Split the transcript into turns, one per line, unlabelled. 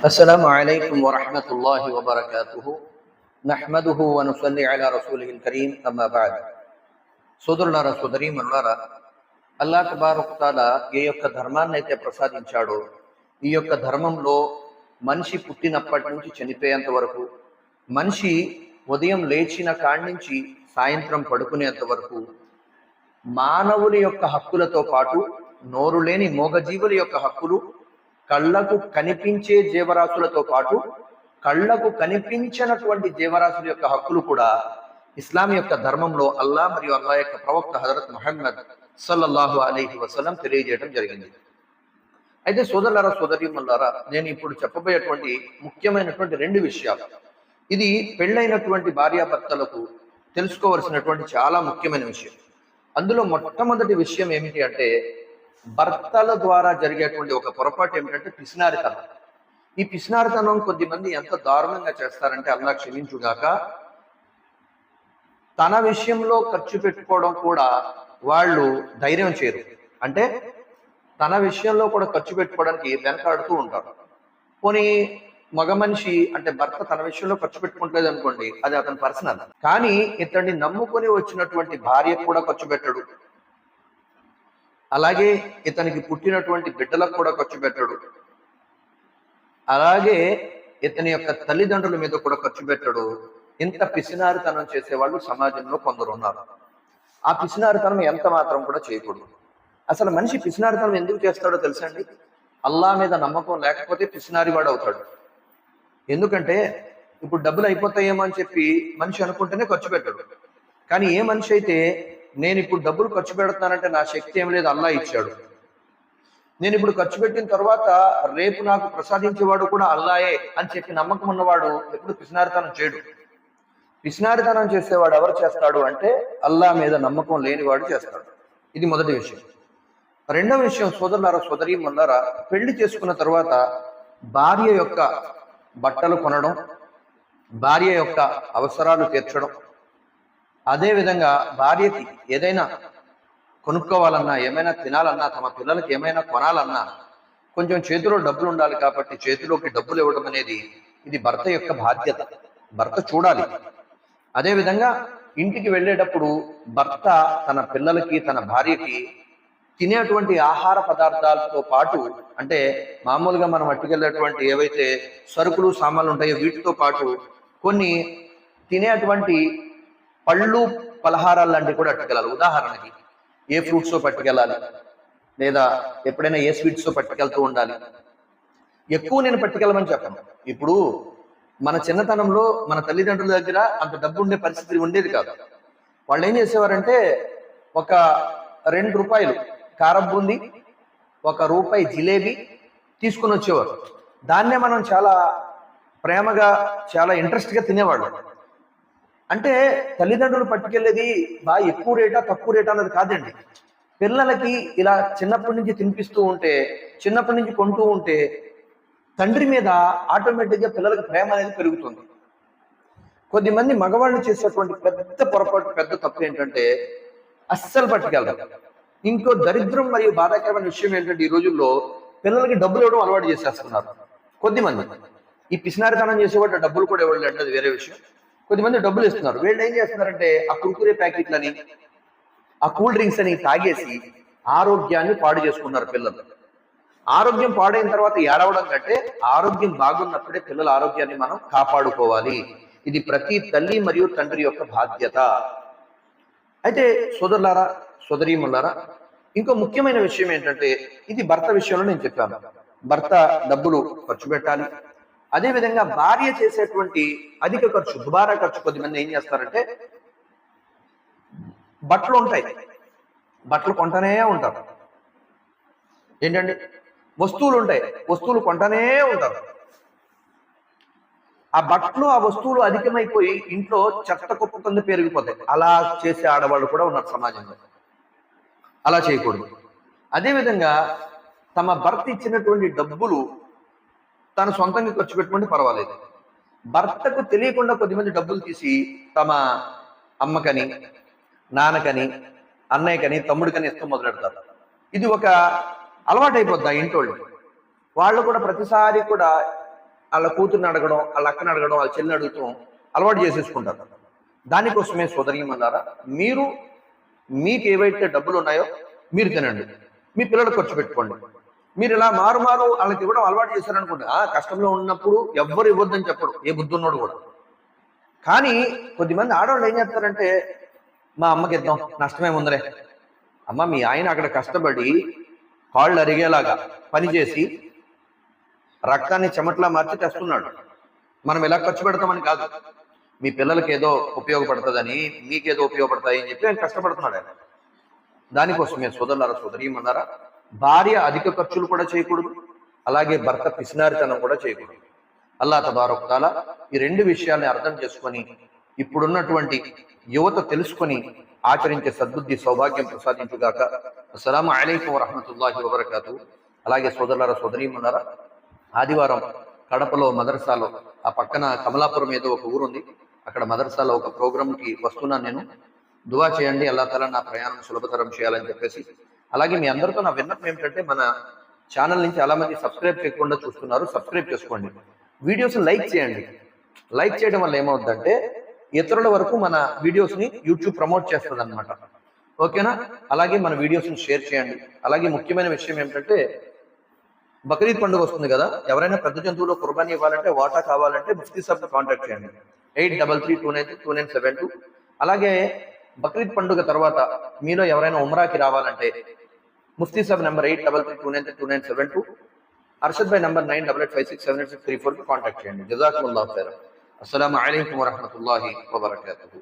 السلام عليكم ورحمة الله وبركاته نحمده ونصلي على رسوله الكريم أما بعد సోదరులారా సోదరి మనులారా అల్లా తబారుక్తాల ఏ యొక్క ధర్మాన్ని అయితే ప్రసాదించాడో ఈ యొక్క ధర్మంలో మనిషి పుట్టినప్పటి నుంచి చనిపోయేంత వరకు మనిషి ఉదయం లేచిన కాడి నుంచి సాయంత్రం పడుకునేంత వరకు మానవుల యొక్క హక్కులతో పాటు నోరు లేని మోగజీవుల యొక్క హక్కులు కళ్ళకు కనిపించే జీవరాశులతో పాటు కళ్ళకు కనిపించినటువంటి జీవరాశుల యొక్క హక్కులు కూడా ఇస్లాం యొక్క ధర్మంలో అల్లా మరియు అల్లా యొక్క ప్రవక్త హజరత్ మహమ్మద్ సల్లల్లాహు అలీహి వసలం తెలియజేయడం జరిగింది. అయితే సోదరులారా సోదరీమల్లారా నేను ఇప్పుడు చెప్పబోయేటువంటి ముఖ్యమైనటువంటి రెండు విషయాలు. ఇది పెళ్ళైనటువంటి భార్యాభర్తలకు తెలుసుకోవలసినటువంటి చాలా ముఖ్యమైన విషయం. అందులో మొట్టమొదటి విషయం ఏమిటి అంటే భర్తల ద్వారా జరిగేటువంటి ఒక పొరపాటు ఏమిటంటే పిసినారితనం. ఈ పిసినారితనం కొద్దిమంది ఎంత దారుణంగా చేస్తారంటే అల్లా క్షమించుగాక తన విషయంలో ఖర్చు పెట్టుకోవడం కూడా వాళ్ళు ధైర్యం చేయరు. అంటే తన విషయంలో కూడా ఖర్చు పెట్టుకోవడానికి వెనకాడుతూ ఉంటారు. పోనీ మగ మనిషి అంటే భర్త తన విషయంలో ఖర్చు పెట్టుకుంటలేదు అనుకోండి అది అతని పర్సనల్. కానీ ఇతన్ని నమ్ముకొని వచ్చినటువంటి భార్య కూడా ఖర్చు పెట్టడు. అలాగే ఇతనికి పుట్టినటువంటి బిడ్డలకు కూడా ఖర్చు పెట్టడు. అలాగే ఇతని యొక్క తల్లిదండ్రుల మీద కూడా ఖర్చు పెట్టడు. ఇంత పిసినారితనం చేసేవాళ్ళు సమాజంలో కొందరు ఉన్నారు. ఆ పిసినారితనం ఎంత మాత్రం కూడా చేయకూడదు. అసలు మనిషి పిసినారితనం ఎందుకు చేస్తాడో తెలుసండి అల్లా మీద నమ్మకం లేకపోతే పిసినారివాడు అవుతాడు. ఎందుకంటే ఇప్పుడు డబ్బులు అయిపోతాయేమో అని చెప్పి మనిషి అనుకుంటేనే ఖర్చు పెట్టడు. కానీ ఏ మనిషి అయితే నేను ఇప్పుడు డబ్బులు ఖర్చు పెడుతున్నానంటే నా శక్తి ఏం లేదు అల్లా ఇచ్చాడు. నేను ఇప్పుడు ఖర్చు పెట్టిన తర్వాత రేపు నాకు ప్రసాదించేవాడు కూడా అల్లాయే అని చెప్పి నమ్మకం ఉన్నవాడు ఎప్పుడు పిసినారితనం చేయడు. పిసినారితనం చేసేవాడు ఎవరు చేస్తాడు అంటే అల్లా మీద నమ్మకం లేనివాడు చేస్తాడు. ఇది మొదటి విషయం. రెండవ విషయం సోదరులారా సోదరి మల్లారా పెళ్ళి చేసుకున్న తర్వాత భార్య యొక్క బట్టలు కొనడం భార్య యొక్క అవసరాలు తీర్చడం అదేవిధంగా భార్యకి ఏదైనా కొనుక్కోవాలన్నా ఏమైనా తినాలన్నా తమ పిల్లలకి ఏమైనా కొనాలన్నా కొంచెం చేతిలో డబ్బులు ఉండాలి కాబట్టి చేతిలోకి డబ్బులు ఇవ్వడం అనేది ఇది భర్త యొక్క బాధ్యత. భర్త చూడాలి. అదేవిధంగా ఇంటికి వెళ్ళేటప్పుడు భర్త తన పిల్లలకి తన భార్యకి తినేటువంటి ఆహార పదార్థాలతో పాటు అంటే మామూలుగా మనం అట్టుకెళ్ళేటువంటి ఏవైతే సరుకులు సామాన్లు ఉంటాయో వీటితో పాటు కొన్ని తినేటువంటి పళ్ళు పలహారాలు లాంటివి కూడా అట్టుకెళ్ళాలి ఉదాహరణకి ఏ ఫ్రూట్స్ పట్టుకెళ్ళాలి. లేదా ఎప్పుడైనా ఏ స్వీట్స్ పట్టుకెళ్తూ ఉండాలి. ఎక్కువ నేను పట్టుకెళ్ళమని చెప్పాను. ఇప్పుడు మన చిన్నతనంలో మన తల్లిదండ్రుల దగ్గర అంత డబ్బు ఉండే పరిస్థితి ఉండేది కాదు. వాళ్ళు ఏం చేసేవారంటే ఒక రెండు రూపాయలు కారం బూంది ఒక రూపాయి జిలేబీ తీసుకుని వచ్చేవారు. దాన్నే మనం చాలా ప్రేమగా చాలా ఇంట్రెస్ట్గా తినేవాళ్ళం. అంటే తల్లిదండ్రులు పట్టుకెళ్ళేది బాగా ఎక్కువ రేటా తక్కువ రేటా అన్నది కాదండి. పిల్లలకి ఇలా చిన్నప్పటి నుంచి తినిపిస్తూ ఉంటే చిన్నప్పటి నుంచి కొంటూ ఉంటే తండ్రి మీద ఆటోమేటిక్గా పిల్లలకు ప్రేమ అనేది పెరుగుతుంది. కొద్దిమంది మగవాళ్ళు చేసేటువంటి పెద్ద పొరపాటు పెద్ద తప్పు ఏంటంటే అస్సలు పట్టుకెళ్ళదు ఇంకో దరిద్రం మరియు బాధాకరమైన విషయం ఏంటంటే ఈ రోజుల్లో పిల్లలకి డబ్బులు ఇవ్వడం అలవాటు చేసేస్తున్నారు కొద్దిమంది. ఈ పిసినారితనం చేసేవాడు డబ్బులు కూడా ఇవ్వడం అది వేరే విషయం. కొద్దిమంది డబ్బులు ఇస్తున్నారు. వీళ్ళు ఏం చేస్తున్నారంటే ఆ కురుకురే ప్యాకెట్లని ఆ కూల్ డ్రింక్స్ అని తాగేసి ఆరోగ్యాన్ని పాడు చేసుకున్నారు పిల్లలు. ఆరోగ్యం పాడైన తర్వాత ఏడవడం కంటే ఆరోగ్యం బాగున్నప్పుడే పిల్లల ఆరోగ్యాన్ని మనం కాపాడుకోవాలి. ఇది ప్రతి తల్లి మరియు తండ్రి యొక్క బాధ్యత. అయితే సోదరులారా సోదరీములారా ఇంకో ముఖ్యమైన విషయం ఏంటంటే ఇది భర్త విషయంలో నేను చెప్పాను. భర్త డబ్బులు ఖర్చు పెట్టాలి. అదేవిధంగా భార్య చేసేటువంటి అధిక ఖర్చు దుబారా ఖర్చు కొద్దిమంది ఏం చేస్తారంటే బట్టలు ఉంటాయి. బట్టలు కొంటనే ఉంటారు. ఏంటండి? వస్తువులు ఉంటాయి. వస్తువులు కొంటనే ఉంటారు. ఆ బట్టలు ఆ వస్తువులు అధికమైపోయి ఇంట్లో చెత్త కుప్ప కింద పెరిగిపోతాయి అలా చేసే ఆడవాళ్ళు కూడా ఉన్నారు సమాజంలో. అలా చేయకూడదు. అదేవిధంగా తమ భర్త ఇచ్చినటువంటి డబ్బులు తను సొంతంగా ఖర్చు పెట్టుకుంటే పర్వాలేదు. భర్తకు తెలియకుండా కొద్దిమంది డబ్బులు తీసి తమ అమ్మకని నాన్నకని అన్నయ్యకని తమ్ముడికని ఇస్తూ మొదలెడతారు. ఇది ఒక అలవాటు అయిపోద్ది ఆ ఇంటోళ్ళు. వాళ్ళు కూడా ప్రతిసారి కూడా వాళ్ళ కూతుర్ని అడగడం వాళ్ళ అక్కని అడగడం వాళ్ళ చెల్లిని అడుగుతాం అలవాటు చేసేసుకుంటారు. దానికోసమే సోదరీమన్నారా మీరు మీకు ఏవైతే డబ్బులు ఉన్నాయో మీరు తినండి. మీ పిల్లలు ఖర్చు పెట్టుకోండి. మీరు ఇలా మారు మారు వాళ్ళకి ఇవ్వడం అలవాటు చేశారనుకోండి ఆ కష్టంలో ఉన్నప్పుడు ఎవ్వరు ఇవ్వద్దని చెప్పడు ఏ బుద్ధి ఉన్నాడు కూడా. కానీ కొద్దిమంది ఆడవాళ్ళు ఏం చేస్తారంటే మా అమ్మకి ఇద్దాం నష్టమే ఉందరే అమ్మ మీ ఆయన అక్కడ కష్టపడి కాళ్ళు అరిగేలాగా పనిచేసి రక్తాన్ని చెమట్లా మార్చి తెస్తున్నాడు. మనం ఎలా ఖర్చు పెడతామని కాదు. మీ పిల్లలకి ఏదో ఉపయోగపడుతుందని మీకేదో ఉపయోగపడతాయి అని చెప్పి ఆయన కష్టపడుతున్నాడు ఆయన. దానికోసమే సోదరులారా సోదరీమన్నారా భార్య అధిక ఖర్చులు కూడా చేయకూడదు. అలాగే భర్త పిసినారితనం కూడా చేయకూడదు. అల్లా తబారొక్తాల ఈ రెండు విషయాల్ని అర్థం చేసుకొని ఇప్పుడున్నటువంటి యువత తెలుసుకొని ఆచరించే సద్బుద్ధి సౌభాగ్యం ప్రసాదించుగాక. అస్సలం అలైకుం వరహమతుల్లాహి వబర్కాతు. అలాగే సోదరులారా సోదరీమన్నారా ఆదివారం కడపలో మదర్సాలో ఆ పక్కన కమలాపురం ఏదో ఒక ఊరుంది. అక్కడ మదర్సాలో ఒక ప్రోగ్రామ్కి వస్తున్నాను నేను. దువా చేయండి అల్లా తల నా ప్రయాణం సులభతరం చేయాలని చెప్పేసి అలాగే మీ అందరితో నా విన్నపం ఏమిటంటే మన ఛానల్ నుంచి చాలా మంది సబ్స్క్రైబ్ చేయకుండా చూస్తున్నారు సబ్స్క్రైబ్ చేసుకోండి. వీడియోస్ లైక్ చేయండి. లైక్ చేయడం వల్ల ఏమవుతుందంటే ఇతరుల వరకు మన వీడియోస్ని యూట్యూబ్ ప్రమోట్ చేస్తుంది అనమాట ఓకేనా? అలాగే మన వీడియోస్ని షేర్ చేయండి. అలాగే ముఖ్యమైన విషయం ఏమిటంటే బక్రీద్ పండుగ వస్తుంది కదా ఎవరైనా పెద్ద జంతువులో కుర్బానీ ఇవ్వాలంటే వాటా కావాలంటే ముఫ్తీ సాబ్ కాంటాక్ట్ చేయండి. Eight double three two nine two nine seven two. అలాగే బక్రీద్ పండుగ తర్వాత మీలో ఎవరైనా ఉమ్రాకి రావాలంటే ముఫ్తీ సాబ్ number eight double three two nine two nine seven two Arshad భాయ్ number nine double eight five six seven eight six three four contact చేయండి జజాకుల్లాహ్ ఖైర్ అస్సలం అయికం వరహమతుల్లాహి వబర్కాతుహు